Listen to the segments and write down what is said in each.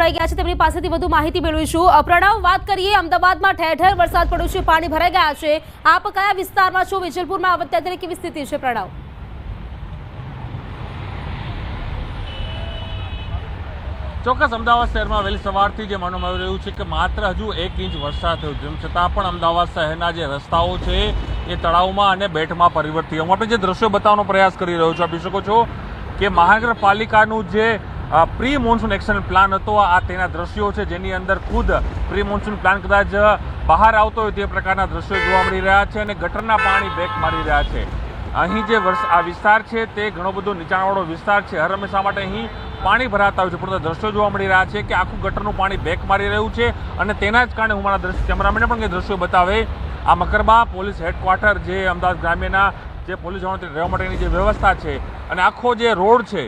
જોડાઈ ગયા છે. તેમની પાસેથી વધુ માહિતી મેળવીશું. પ્રણવ, વાત કરીએ. અમદાવાદમાં ઠેર ઠેર વરસાદ પડ્યો છે. પાણી ભરાઈ ગયા છે. આપ કયા વિસ્તારમાં છો? વિજલપુરમાં અત્યારે કેવી સ્થિતિ છે, પ્રણવ? ચોક્કસ અમદાવાદ શહેરમાં વહેલી સવારથી જે માનવામાં આવી રહ્યું છે કે માત્ર હજુ એક ઇંચ વરસાદ થયો તેમ છતાં પણ અમદાવાદ શહેરના જે રસ્તાઓ છે એ તળાવમાં અને બેટમાં પરિવર્તિત હું આપણે જે દ્રશ્યો બતાવવાનો પ્રયાસ કરી રહ્યો છું, આપ શકો છો કે મહાનગરપાલિકાનું જે પ્રી મોન્સૂન એક્શન પ્લાન હતો. આ તેના દ્રશ્યો છે, જેની અંદર ખુદ પ્રી મોન્સૂન પ્લાન કદાચ બહાર આવતો હોય તે પ્રકારના દ્રશ્યો જોવા મળી રહ્યા છે અને ગટરના પાણી બેક મારી રહ્યા છે. અહીં જે વર્ષ, આ વિસ્તાર છે તે ઘણો બધો નીચાણવાળો વિસ્તાર છે. હર હંમેશા માટે અહીં પાણી ભરાતા હોય છે. પરંતુ દ્રશ્યો જોવા મળી રહ્યા છે કે આખું ગટરનું પાણી બેક મારી રહ્યું છે અને તેના જ કારણે હું મારા દ્રશ્ય કેમેરામેને પણ કંઈ દ્રશ્યો બતાવે. આ મકરબા પોલીસ હેડક્વાર્ટર જે અમદાવાદ ગ્રામ્યના જે પોલીસ જવાનો રહેવા માટેની જે વ્યવસ્થા છે અને આખો જે રોડ છે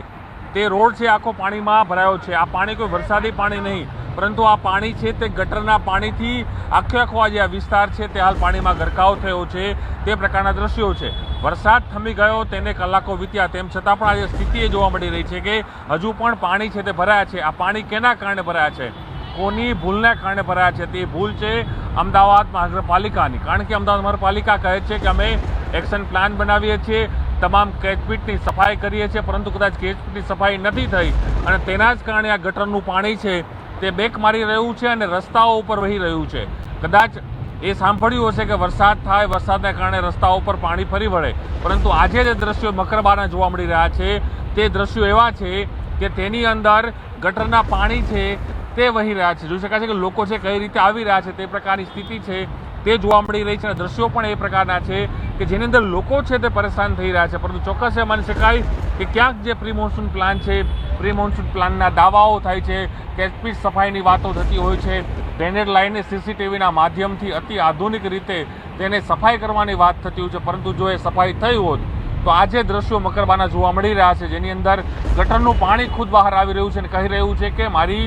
તે રોડ છે આખો પાણીમાં ભરાયો છે. આ પાણી કોઈ વરસાદી પાણી નહીં, પરંતુ આ પાણી છે તે ગટરના પાણીથી આખે આખો આ જે આ વિસ્તાર છે તે હાલ પાણીમાં ગરકાવ થયો છે, તે પ્રકારના દ્રશ્યો છે. વરસાદ થમી ગયો, તેને કલાકો વીત્યા, તેમ છતાં પણ આજે સ્થિતિ એ જોવા મળી રહી છે કે હજુ પણ પાણી છે તે ભરાયા છે. આ પાણી કેના કારણે ભરાયા છે? કોની ભૂલને કારણે ભરાયા છે? તે ભૂલ છે અમદાવાદ મહાનગરપાલિકાની કારણ કે અમદાવાદ મહાનગરપાલિકા કહે છે કે અમે એક્શન પ્લાન બનાવીએ છીએ. તમામ કેચપીટની સફાઈ કરીએ છીએ, પરંતુ કદાચ કેચપીટની સફાઈ નથી થઈ અને તેના જ કારણે આ ગટરનું પાણી છે તે બેક મારી રહ્યું છે અને રસ્તાઓ ઉપર વહી રહ્યું છે. કદાચ એ સાંભળ્યું હશે કે વરસાદ થાય, વરસાદના કારણે રસ્તાઓ ઉપર પાણી ફરી વળે, પરંતુ આજે જે દ્રશ્યો મકરબાના જોવા મળી રહ્યા છે, તે દ્રશ્યો એવા છે કે તેની અંદર ગટરના પાણી છે તે વહી રહ્યા છે. જોઈ શકાય છે કે લોકો છે કઈ રીતે આવી રહ્યા છે તે પ્રકારની સ્થિતિ છે તે જોવા મળી રહી છે અને દ્રશ્યો પણ એ પ્રકારના છે કે જેની અંદર લોકો છે તે પરેશાન થઈ રહ્યા છે. પરંતુ ચોક્કસ એ માની શકાય કે ક્યાંક જે પ્રી મોન્સૂન પ્લાન છે પ્રી મોન્સૂન પ્લાનના દાવાઓ થાય છે કેચપીચ સફાઈની વાતો થતી હોય છે ડ્રેનેજ લાઇનને સીસીટીવીના માધ્યમથી અતિ આધુનિક રીતે તેને સફાઈ કરવાની વાત થતી હોય છે. પરંતુ જો એ સફાઈ થઈ હોત, તો આજે દ્રશ્યો મકરબાના જોવા મળી રહ્યા છે. જેની અંદર ગટરનું પાણી ખુદ બહાર આવી રહ્યું છે અને કહી રહ્યું છે કે મારી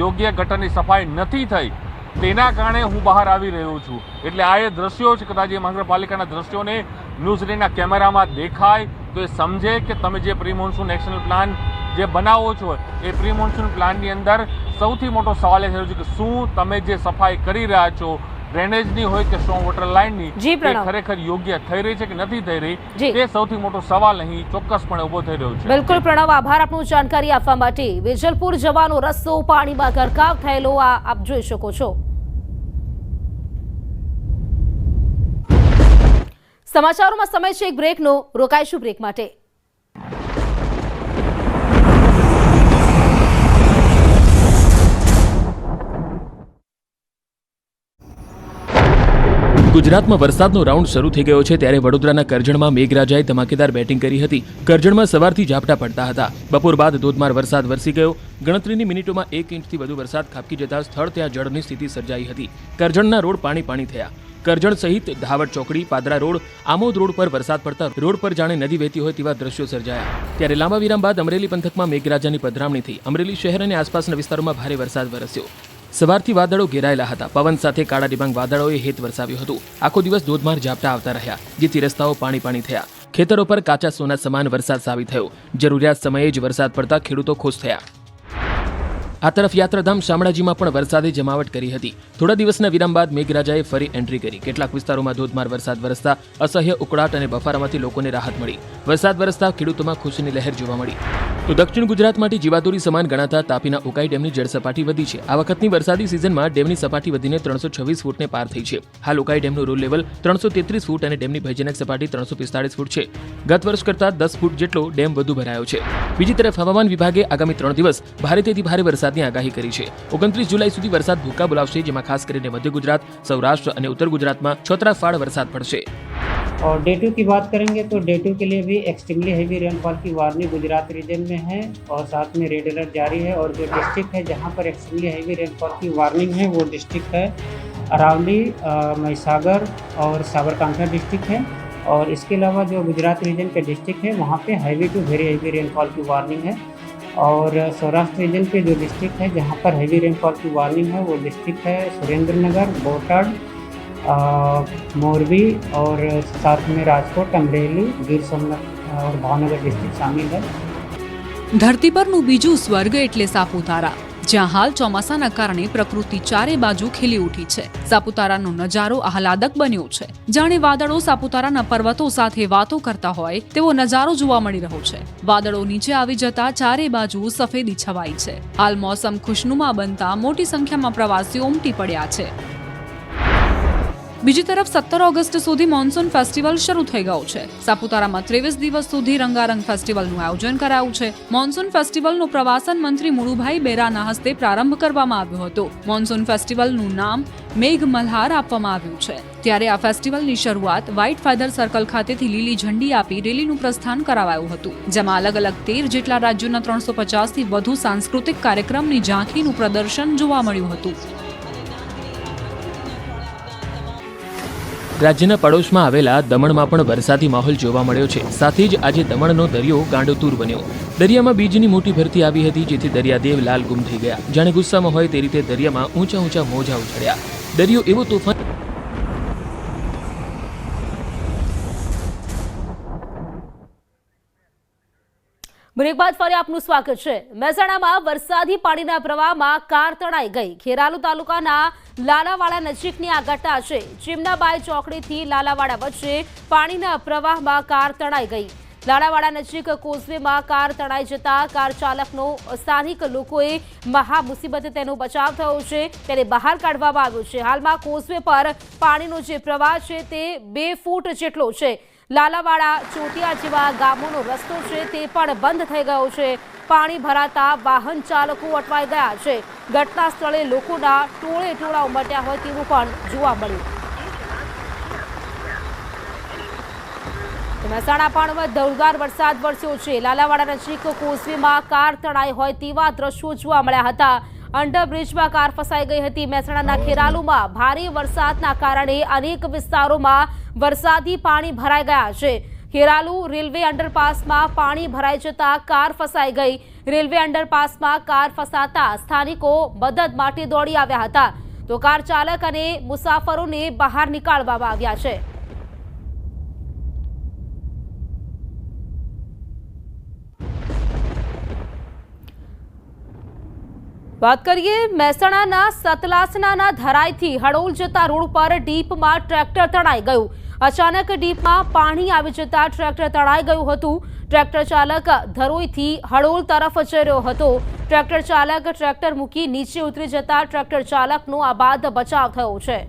યોગ્ય ગટરની સફાઈ નથી થઈ. તેના કારણે હું બહાર આવી રહ્યો છું. એટલે આ એ દ્રશ્યો છે કદાચ એ મહાનગરપાલિકાના દ્રશ્યોને ન્યૂઝ રીડના કેમેરામાં દેખાય તો એ સમજે કે તમે જે પ્રી મોન્સૂન એક્શન પ્લાન જે બનાવો છો એ પ્રી મોન્સૂન પ્લાનની અંદર સૌથી મોટો સવાલ એ થયો છે કે શું તમે જે સફાઈ કરી રહ્યા છો ડ્રેનેજની હોય કે સ્ટ્રોંગ વોટર લાઇનની એ ખરેખર યોગ્ય થઈ રહી છે કે નથી થઈ રહી. તે સૌથી મોટો સવાલ અહીં ચોક્કસપણે ઊભો થઈ રહ્યો છે. બિલકુલ પ્રણવ આભાર આપનું જાણકારી આપવા માટે. વેજલપુર જવાનો રસ્તો પાણીમાં ગરકાવ થયેલો આ આપ જોઈ શકો છો. સમાચારોમાં સમય છે, એક બ્રેકનો. રોકાઈશું બ્રેક માટે. ગુજરાતમાં વરસાદનો રાઉન્ડ શરૂ થઈ ગયો છે, ત્યારે વડોદરાના કરજણમાં મેઘરાજાએ ધમાકેદાર બેટિંગ કરી હતી. કરજણમાં સવારથી ઝાપટા પડતા હતા. બપોર બાદ ધોધમાર વરસાદ વરસી ગયો. ગણતરીની મિનિટોમાં એક ઇંચથી વધુ વરસાદ ખાબકી જતા સ્થળ ત્યાં જળની સ્થિતિ સર્જાઈ હતી. કરજણના રોડ પાણી પાણી થયા. કરજણ સહિત ધાવડ ચોકડી, પાદરા રોડ, આમોદ રોડ પર વરસાદ પડતા રોડ પર જાણે નદી વહેતી હોય તેવા દ્રશ્યો સર્જાયા. ત્યારે લાંબા વિરામ બાદ અમરેલી પંથકમાં મેઘરાજાની પધરામણી થઈ. અમરેલી શહેર અને આસપાસના વિસ્તારોમાં ભારે વરસાદ વરસ્યો. સવારથી વાદળો ઘેરાયેલા હતા. પવન સાથે કાળા ડિબાંગ વાદળોએ હેત વરસાવ્યું હતું. આખો દિવસ ધોધમાર ઝાપટા આવતા રહ્યા, જેથી રસ્તાઓ પાણી પાણી થયા. ખેતરો પર કાચા સોના સમાન વરસાદ સાબિત થયો. જરૂરિયાત સમયે જ વરસાદ પડતા ખેડૂતો ખુશ થયા. આ તરફ યાત્રાધામ શામળાજીમાં પણ વરસાદે જમાવટ કરી હતી. થોડા દિવસના વિરામ બાદ મેઘરાજાએ ફરી એન્ટ્રી કરી. કેટલાક વિસ્તારોમાં ધોધમાર વરસાદ વરસતા અસહ્ય ઉકળાટ અને બફારામાંથી લોકોને રાહત મળી. વરસાદ વરસતા ખેડૂતોમાં ખુશીની લહેર જોવા મળી. તો દક્ષિણ ગુજરાત માટે જીવાદોરી સમાન ગણાતા તાપીના ઉકાઈ ડેમની જળ સપાટી વધી છે. આ વખતની વરસાદી સિઝનમાં ડેમની સપાટી વધીને ત્રણસો છવ્વીસ ફૂટને પાર થઈ છે. હાલ ઉકાઈ ડેમનું રોલ લેવલ ત્રણસો તેત્રીસ ફૂટ અને ડેમની ભયજનક સપાટી ત્રણસો પિસ્તાળીસ ફૂટ છે. ગત વર્ષ કરતાં દસ ફૂટ જેટલો ડેમ વધુ ભરાયો છે. બીજી તરફ હવામાન વિભાગે આગામી ત્રણ દિવસ ભારેથી ભારે વરસાદની આગાહી કરી છે. ઓગણત્રીસ જુલાઈ સુધી વરસાદ ભૂકા બોલાવશે, જેમાં ખાસ કરીને મધ્ય ગુજરાત, સૌરાષ્ટ્ર અને ઉત્તર ગુજરાતમાં છોતરાફાળ વરસાદ પડશે. और डे टू की बात करेंगे तो डे टू के लिए भी एक्सट्रीमली हैवी रेनफॉल की वार्निंग गुजरात रीजन में है और साथ में रेड अलर्ट जारी है और जो डिस्ट्रिक्ट है जहाँ पर एक्सट्रीमली हैवी रेनफॉल की वार्निंग है, वो डिस्ट्रिक्ट है अरावली महिसागर और साबरकांठा डिस्ट्रिक्ट है और इसके अलावा जो गुजरात रीजन के डिस्ट्रिक्ट है, वहाँ पे heavy to very heavy rainfall की वार्निंग है और सौराष्ट्र रीजन के जो डिस्ट्रिक्ट है, जहाँ पर हैवी रेनफॉल की वार्निंग है, वो डिस्ट्रिक्ट है सुरेंद्र नगर बोटाड मोरबी और साथ में राजकोट अमरेली गिर सोमनाथ और भावनगर डिस्ट्रिक्ट शामिल है ધરતી પરનું બીજું સ્વર્ગ એટલે સાપુતારા જ્યાં હાલ ચોમાસાના કારણે પ્રકૃતિ ચારે બાજુ ખીલી ઉઠી છે સાપુતારાનો નજારો આહલાદક બન્યો છે જાણે વાદળો સાપુતારાના પર્વતો સાથે વાતો કરતા હોય તેવો નજારો જોવા મળી રહ્યો છે વાદળો નીચે આવી જતા ચારે બાજુ સફેદી છવાઈ છે હાલ મોસમ ખુશનુમા બનતા મોટી સંખ્યામાં પ્રવાસીઓ ઉમટી પડ્યા છે બીજી તરફ સત્તર ઓગસ્ટ સુધી મોન્સૂન ફેસ્ટિવલ શરૂ થઈ ગયો છે. સાપુતારામાં ત્રેવીસ દિવસ સુધી રંગારંગ ફેસ્ટિવલનું આયોજન કરાયું છે. મોન્સૂન ફેસ્ટિવલનો પ્રવાસન મંત્રી મુળુભાઈ બેરાના હસ્તે પ્રારંભ કરવામાં આવ્યો હતો. મોન્સૂન ફેસ્ટિવલનું નામ મેઘ મલ્હાર આપવામાં આવ્યું છે. ત્યારે આ ફેસ્ટિવલની શરૂઆત વ્હાઇટ ફેધર સર્કલ ખાતેથી લીલી ઝંડી આપી રેલીનું પ્રસ્થાન કરાવાયું હતું, જેમાં અલગ અલગ તેર જેટલા રાજ્યોના ત્રણસો પચાસથી વધુ સાંસ્કૃતિક કાર્યક્રમની ઝાંખીનું પ્રદર્શન જોવા મળ્યું હતું. રાજ્યના પડોશમાં આવેલા દમણમાં પણ વરસાદી માહોલ જોવા મળ્યો છે. સાથે જ આજે દમણનો દરિયો ગાંડોતુર બન્યો. દરિયામાં બીજની મોટી ભરતી આવી હતી જેથી દરિયાદેવ લાલ ગુમ થઈ ગયા. જાણે ગુસ્સામાં હોય તે રીતે દરિયામાં ઊંચા ઊંચા મોજા ઉછળ્યા. દરિયો એવો તોફાન બ્રેક બાદ ફરી આપનું સ્વાગત છે. મહેસાણામાં વરસાદી પાણીના પ્રવાહમાં કાર તણાઈ ગઈ. ખેરાલુ તાલુકાના લાલાવાડા નજીકની આ ઘટના છે. ચીમનાબાઈ ચોકડીથી લાલાવાડા વચ્ચે પાણીના પ્રવાહમાં કાર તણાઈ ગઈ. લાલાવાડા નજીક કોઝવેમાં કાર તણાઈ જતા કાર ચાલકનો સ્થાનિક લોકોએ મહા મુસીબતે તેનો બચાવ થયો છે. તેને બહાર કાઢવામાં આવ્યો છે. હાલમાં કોઝવે પર પાણીનો જે પ્રવાહ છે તે બે ફૂટ જેટલો છે. લાલાવાડા, ચોટિયા જેવા ગામોનો રસ્તો છે તે પણ બંધ થઈ ગયો છે. પાણી ભરાતા વાહન ચાલકો અટવાઈ ગયા છે. ઘટના સ્થળે લોકોના ટોળે ટોળા ઉમટ્યા હોય તેવું પણ જોવા મળ્યું. મહેસાણા પણ ધોળધાર વરસાદ વરસ્યો છે. લાલાવાડા નજીક કોસવીમાં કાર તણાઈ હોય તેવા દ્રશ્યો જોવા મળ્યા હતા. અંડરબ્રિજમાં કાર ફસાઈ ગઈ હતી. મહેસાણાના ખેરાલુમાં ભારે વરસાદના કારણે અનેક વિસ્તારોમાં વરસાદી પાણી ભરાઈ ગયા છે. ખેરાલુ રેલવે અંડરપાસમાં પાણી ભરાઈ જતા કાર ફસાઈ ગઈ. રેલવે અંડરપાસમાં કાર ફસાતા સ્થાનિકો મદદ માટે દોડી આવ્યા હતા. તો કાર ચાલક અને મુસાફરોને બહાર નીકાળવામાં આવ્યા છે. વાત કરીએ મહેસાણાના સતલાસનાના ધરાઈથી હડોલ જતા રોડ પર ડીપમાં ટ્રેક્ટર તણાઈ ગયું. અચાનક ડીપમાં પાણી આવી જતા ટ્રેક્ટર તણાઈ ગયું હતું. ટ્રેક્ટર ચાલક ધરોઈથી હડોલ તરફ જઈ રહ્યો હતો. ટ્રેક્ટર ચાલક ટ્રેક્ટર મૂકી નીચે ઉતરી જતા ટ્રેક્ટર ચાલકનો આબાદ બચાવ થયો છે.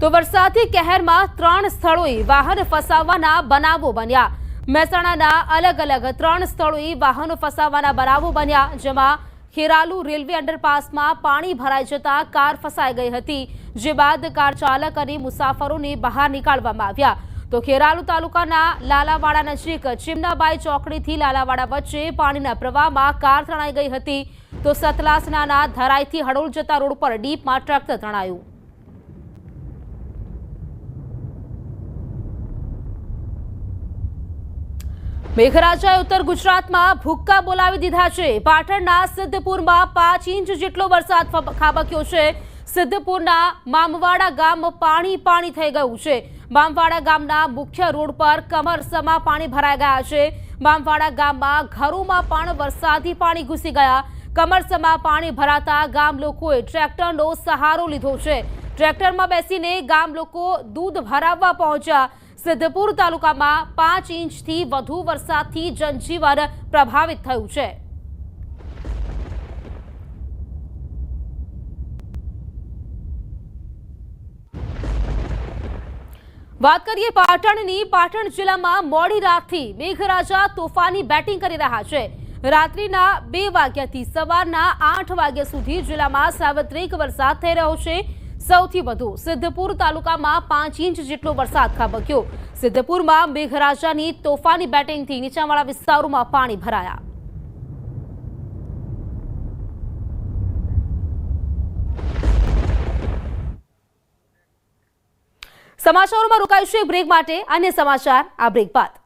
તો વરસાદી કહેરમાં ત્રણ સ્થળોએ વાહન ફસાવવાના બનાવો બન્યા. મહેસાણાના અલગ અલગ ત્રણ સ્થળોએ વાહનો ફસાવવાના બનાવો બન્યા, જેમાં ખેરાલુ રેલવે અંડરપાસમાં પાણી ભરાઈ જતા કાર ફસાઈ ગઈ હતી, જે બાદ કાર ચાલક અને મુસાફરોને બહાર નીકાળવામાં આવ્યા. તો ખેરાલુ તાલુકાના લાલાવાડા નજીક ચિમનાબાઈ ચોકડીથી લાલાવાડા વચ્ચે પાણીના પ્રવાહમાં કાર તણાઈ ગઈ હતી. તો સતલાસનાના ધરાઈથી હડોળ જતા રોડ પર ડીપમાં ટ્રેક્ટર તણાયું. મેઘરાજાએ ઉત્તર ગુજરાતમાં ભૂક્કા બોલાવી દીધા છે. પાટણના સિદ્ધપુરમાં પાંચ ઇંચ જેટલો વરસાદ ખાબક્યો છે. સિદ્ધપુરના મામવાડા ગામ પાણી પાણી થઈ ગયું છે. મામવાડા ગામના મુખ્ય રોડ પર કમરસમાં પાણી ભરાઈ ગયા છે. મામવાડા ગામમાં ઘરોમાં પણ વરસાદી પાણી ઘૂસી ગયા. કમરસમાં પાણી ભરાતા ગામ લોકોએ ટ્રેક્ટરનો સહારો લીધો છે. ટ્રેક્ટરમાં બેસીને ગામ લોકો દૂધ ભરાવવા પહોંચ્યા. સિદ્ધપુર તાલુકામાં પાંચ ઇંચથી વધુ વરસાદથી જનજીવન પ્રભાવિત થયું છે. વાત કરીએ પાટણની, પાટણ જિલ્લામાં મોડી રાતથી મેઘરાજા તોફાની બેટિંગ કરી રહ્યા છે. રાત્રિના બે વાગ્યાથી સવારના આઠ વાગ્યા સુધી જિલ્લામાં સાર્વત્રિક વરસાદ થઈ રહ્યો છે. સૌથી વધુ સિદ્ધપુર તાલુકામાં પાંચ ઇંચ જેટલો વરસાદ ખાબક્યો. સિદ્ધપુરમાં મેઘરાજાની તોફાની બેટિંગથી નીચાણવાળા વિસ્તારોમાં પાણી ભરાયા. સમાચારોમાં રોકાઈશું એક બ્રેક માટે. અન્ય સમાચાર, આ બ્રેક બાદ.